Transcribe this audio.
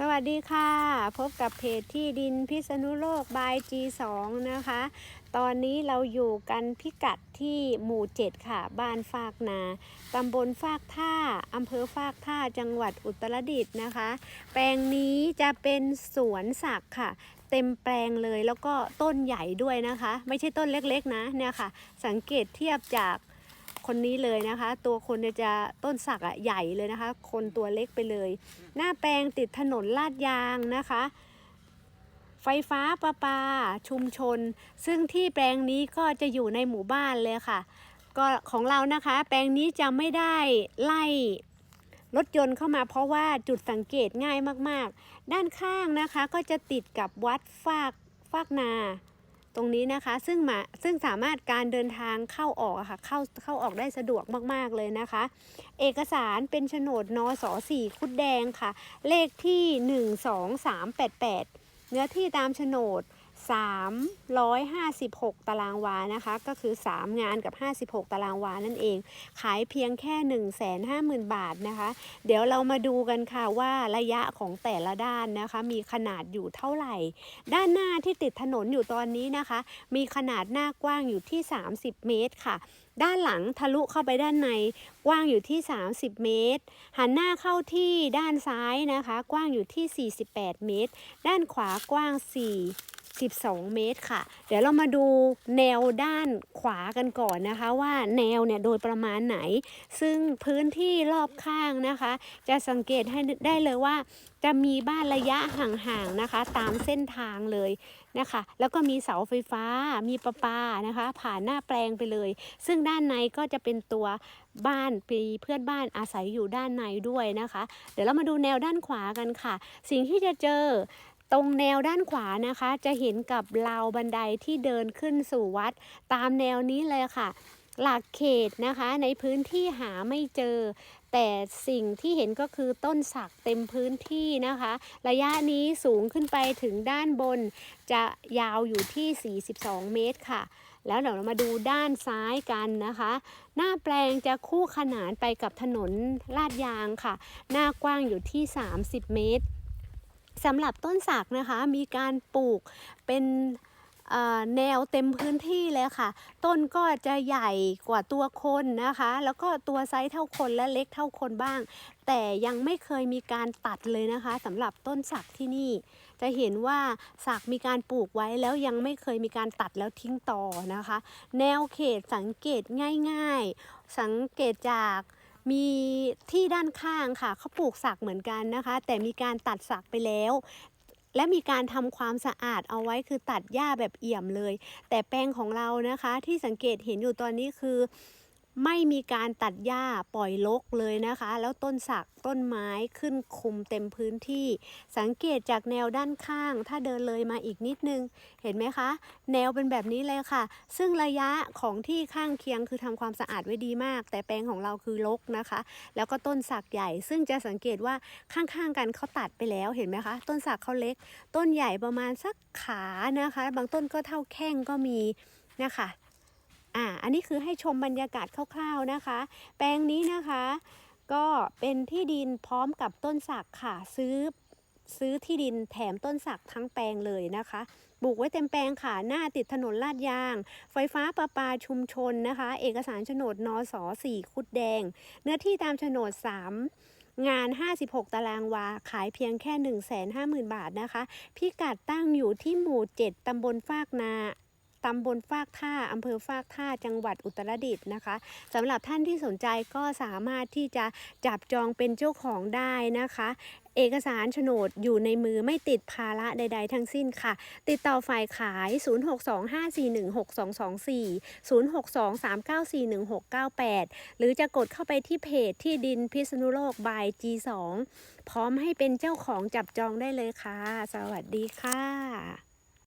สวัสดีค่ะ พบกับเพจที่ดินพิษณุโลกบาย G2 นะคะ ตอนนี้เราอยู่กันพิกัดที่หมู่ 7 ค่ะ บ้านฟากนาตำบลฟากท่าอำเภอฟากท่าจังหวัดอุตรดิตถ์นะคะ แปลงนี้จะเป็นสวนสักค่ะ เต็มแปลงเลยแล้วก็ต้นใหญ่ด้วยนะคะ ไม่ใช่ต้นเล็กๆนะเนี่ยค่ะ สังเกตเทียบจาก คนนี้เลยนะคะ ตัวคนเนี่ยจะต้นสักอะใหญ่เลยนะคะ คนตัวเล็กไปเลย หน้าแปลงติดถนนลาดยางนะคะ ไฟฟ้าประปา ชุมชน ซึ่งที่แปลงนี้ก็จะอยู่ในหมู่บ้านเลยค่ะ ก็ของเรานะคะ แปลงนี้จะไม่ได้ไล่รถยนต์เข้ามาเพราะว่าจุดสังเกตง่ายมากๆ ด้านข้างนะคะก็จะติดกับวัดฟากฟากนา ตรงนี้นะคะ ซึ่งมาซึ่งสามารถการเดินทางเข้าออกค่ะเข้าเข้าออกได้สะดวกมากๆเลยนะคะ เอกสารเป็นโฉนดนสสี่คุดแดงค่ะ เลขที่ 12388 เนื้อที่ตามโฉนด 356 ตารางวานะคะ ก็คือ 3 งานกับ 56 ตารางวานั่นเอง ขายเพียงแค่ 150,000 บาทนะคะ เดี๋ยวเรามาดูกันค่ะว่าระยะของแต่ละด้านนะคะ มีขนาดอยู่เท่าไหร่ ด้านหน้าที่ติดถนนอยู่ตอนนี้นะคะ มีขนาดหน้ากว้างอยู่ที่ 30 เมตรค่ะด้านหลังทะลุเข้าไปด้านในกว้างอยู่ที่ 30 เมตร หันหน้าเข้าที่ด้านซ้ายนะคะ กว้างอยู่ที่ 48 เมตร ด้านขวากว้าง 4 12 เมตรค่ะ เดี๋ยวเรามาดูแนวด้านขวากันก่อนนะคะ ว่าแนวเนี่ยโดยประมาณไหน ซึ่งพื้นที่รอบข้างนะคะ จะสังเกตให้ได้เลยว่า จะมีบ้านระยะห่างๆนะคะ ตามเส้นทางเลยนะคะ แล้วก็มีเสาไฟฟ้ามีประปานะคะ ผ่านหน้าแปลงไปเลย ซึ่งด้านในก็จะเป็นตัวบ้านปีเพื่อนบ้านอาศัยอยู่ด้านในด้วยนะคะ เดี๋ยวเรามาดูแนวด้านขวากันค่ะ สิ่งที่จะเจอ ตรงแนวด้านขวานะคะ จะเห็นกับราวบันไดที่เดินขึ้นสู่วัด ตามแนวนี้เลยค่ะ หลักเขตนะคะในพื้นที่หาไม่เจอ แต่สิ่งที่เห็นก็คือต้นสักเต็มพื้นที่นะคะ ระยะนี้สูงขึ้นไปถึงด้านบน จะยาวอยู่ที่ 42 เมตรค่ะแล้วเดี๋ยวเรามาดูด้านซ้ายกันนะคะ หน้าแปลงจะคู่ขนานไปกับถนนลาดยางค่ะ หน้ากว้างอยู่ที่ 30 เมตร สำหรับต้นสักนะคะมีการปลูกเป็นแนวเต็มพื้นที่เลยค่ะ ต้นก็จะใหญ่กว่าตัวคนนะคะ แล้วก็ตัวไซส์เท่าคนและเล็กเท่าคนบ้าง แต่ยังไม่เคยมีการตัดเลยนะคะสำหรับต้นสักที่นี่ จะเห็นว่าสักมีการปลูกไว้แล้วยังไม่เคยมีการตัดแล้วทิ้งต่อนะคะ แนวเขตสังเกตง่าย ๆ สังเกตจาก มีที่ด้านข้างค่ะเขาปลูกสักเหมือนกันนะคะ แต่มีการตัดสักไปแล้ว และมีการทำความสะอาดเอาไว้คือตัดหญ้าแบบเอี่ยมเลย แต่แปลงของเรานะคะที่สังเกตเห็นอยู่ตอนนี้คือ ไม่มีการตัดหญ้าปล่อยรกเลยนะคะ แล้วต้นสักต้นไม้ขึ้นคุมเต็มพื้นที่ สังเกตจากแนวด้านข้าง ถ้าเดินเลยมาอีกนิดนึง เห็นไหมคะ แนวเป็นแบบนี้เลยค่ะ ซึ่งระยะของที่ข้างเคียงคือทำความสะอาดไว้ดีมาก แต่แปลงของเราคือรกนะคะ แล้วก็ต้นสักใหญ่ ซึ่งจะสังเกตว่าข้างๆกันเขาตัดไปแล้วเห็นไหมคะ ต้นสักเขาเล็ก ต้นใหญ่ประมาณสักขานะคะ บางต้นก็เท่าแข้งก็มีนะคะ อ่าอันนี้คือให้ชมบรรยากาศคร่าวๆนะคะ แปลงนี้นะคะ ก็เป็นที่ดินพร้อมกับต้นสักค่ะซื้อซื้อที่ดินแถมต้นสักทั้งแปลงเลยนะคะปลูกไว้เต็มแปลงค่ะ หน้าติดถนนลาดยาง ไฟฟ้าประปาชุมชนนะคะ เอกสารโฉนดนสสี่คุดแดง เนื้อที่ตามโฉนด 3 งาน 56 ตารางวา ขายเพียงแค่ 150,000 บาทนะคะ พิกัดตั้งอยู่ที่หมู่ 7 ตำบลฟากนา ตำบลฟากท่าอำเภอฟากท่าจังหวัดอุตรดิตถ์นะคะสำหรับท่านที่สนใจก็สามารถที่จะจับจองเป็นเจ้าของได้นะคะเอกสารโฉนดอยู่ในมือไม่ติดภาระใด ๆ ทั้งสิ้นค่ะ ติดต่อฝ่ายขาย 0625416224 0623941698 หรือจะกดเข้าไปที่เพจที่ดินพิษณุโลก by G2 พร้อมให้เป็นเจ้าของจับจองได้เลยค่ะ สวัสดีค่ะ